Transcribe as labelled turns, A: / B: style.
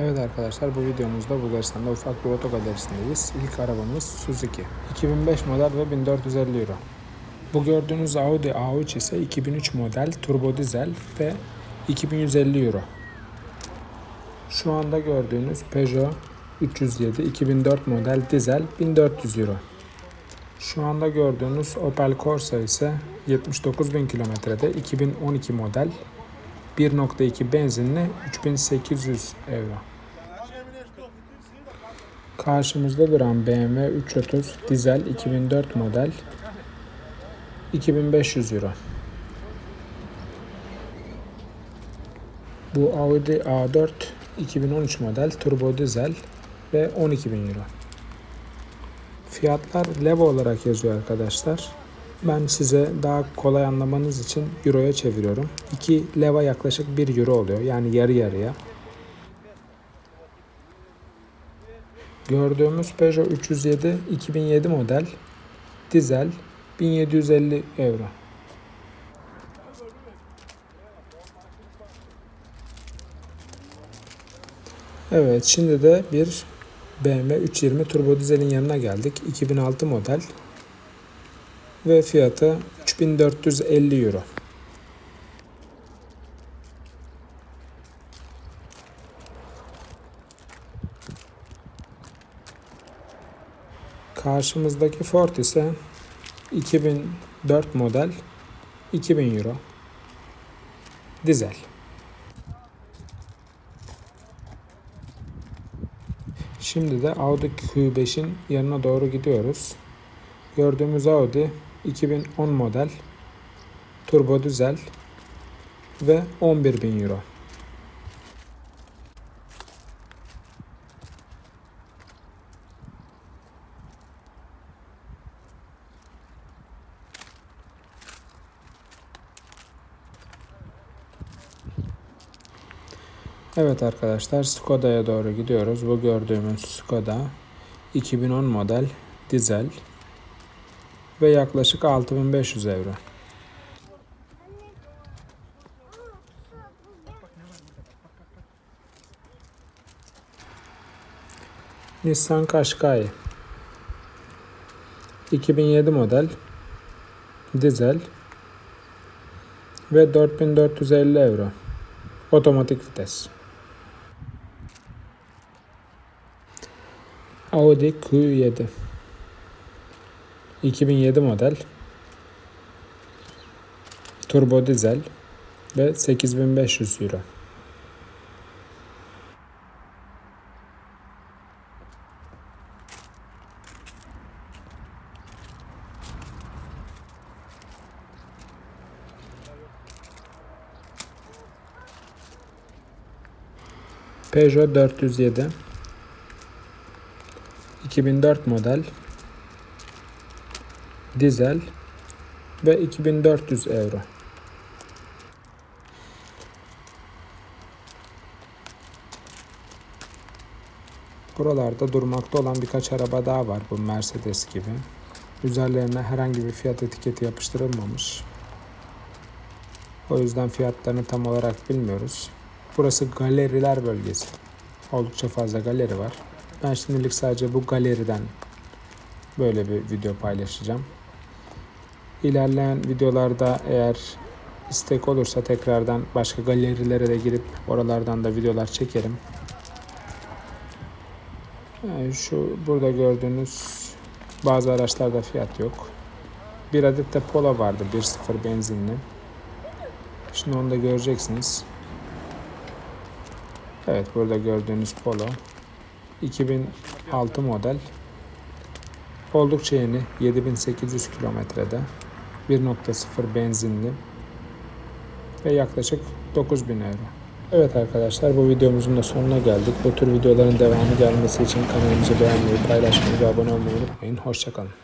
A: Evet arkadaşlar bu videomuzda Bulgaristan'da ufak bir oto galerisindeyiz. İlk arabamız Suzuki. 2005 model ve 1450 euro. Bu gördüğünüz Audi A3 ise 2003 model turbo dizel ve 2150 euro. Şu anda gördüğünüz Peugeot 307 2004 model dizel 1400 euro. Şu anda gördüğünüz Opel Corsa ise 79.000 kilometrede 2012 model 1.2 benzinli 3800 euro. Karşımızda duran BMW 330 dizel 2004 model 2500 euro. Bu Audi A4 2013 model turbo dizel ve 12.000 euro. Fiyatlar leva olarak yazıyor arkadaşlar. Ben size daha kolay anlamanız için euroya çeviriyorum. 2 leva yaklaşık 1 euro oluyor. Yani yarı yarıya. Gördüğümüz Peugeot 307 2007 model dizel 1750 euro. Evet şimdi de bir BMW 320 turbo dizelin yanına geldik. 2006 model ve fiyatı 3450 euro. Karşımızdaki Ford ise 2004 model 2000 euro. Dizel. Şimdi de Audi Q5'in yanına doğru gidiyoruz. Gördüğümüz Audi 2010 model turbo dizel ve 11.000 euro. Evet arkadaşlar Skoda'ya doğru gidiyoruz. Bu gördüğümüz Skoda 2010 model dizel ve yaklaşık 6500 euro. Nissan Qashqai 2007 model dizel ve 4450 euro. Otomatik vites. Audi Q7 2007 model. Turbo dizel ve 8500 euro. Peugeot 407 2004 model dizel ve 2400 euro. Buralarda durmakta olan birkaç araba daha var bu Mercedes gibi. Üzerlerine herhangi bir fiyat etiketi yapıştırılmamış. O yüzden fiyatlarını tam olarak bilmiyoruz. Burası galeriler bölgesi. Oldukça fazla galeri var. Ben şimdilik sadece bu galeriden böyle bir video paylaşacağım. İlerleyen videolarda eğer istek olursa tekrardan başka galerilere de girip oralardan da videolar çekerim. Yani şu burada gördüğünüz bazı araçlarda fiyat yok. Bir adet de Polo vardı 1.0 benzinli. Şimdi onu da göreceksiniz. Evet burada gördüğünüz Polo 2006 model oldukça yeni 7800 kilometrede 1.0 benzinli ve yaklaşık 9000 euro. Evet arkadaşlar bu videomuzun da sonuna geldik. Bu tür videoların devamı gelmesi için kanalımızı beğenmeyi, paylaşmayı ve abone olmayı unutmayın. Hoşçakalın.